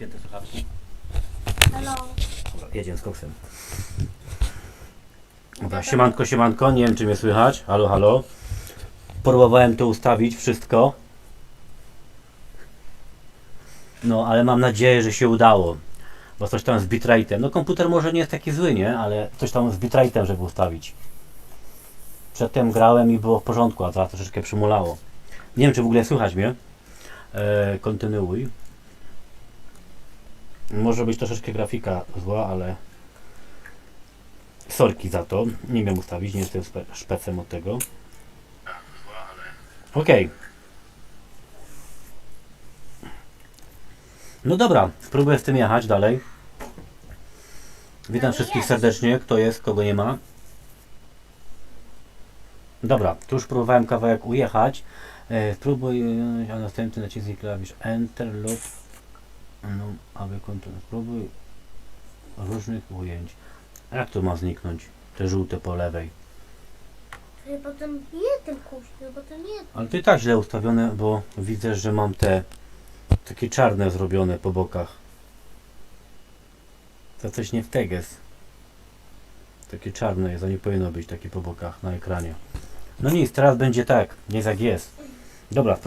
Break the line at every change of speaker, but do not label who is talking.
Pięte słuchawki.
Hello.
Jedziemy z koksem. Dobra, siemanko, siemanko, nie wiem czy mnie słychać. Halo, halo. Próbowałem to ustawić, wszystko. No, ale mam nadzieję, że się udało. Bo coś tam z bitrate'em. No komputer może nie jest taki zły, nie? Ale coś tam z bitrate'em, żeby ustawić. Przedtem grałem i było w porządku, a teraz troszeczkę przymulało. Nie wiem, czy w ogóle słychać mnie. E, kontynuuj. Może być troszeczkę grafika zła, ale sorki za to. Nie wiem ustawić, nie jestem szpecem od tego. Okej. No dobra, spróbuję z tym jechać dalej. Witam wszystkich serdecznie, kto jest, kogo nie ma. Dobra, tu już próbowałem kawałek ujechać. E, spróbuj, e, a następny naciśnij klawisz Enter lub no, aby kontrolować. Spróbuj różnych ujęć. A jak to ma zniknąć? Te żółte po lewej.
Ja potem nie tym kuszniu, potem nie.
Ale to i tak źle ustawione, bo widzę, że mam te takie czarne zrobione po bokach. To coś nie w teges. Takie czarne jest, a nie powinno być takie po bokach na ekranie. No nic, teraz będzie tak, nie jak jest. Dobra,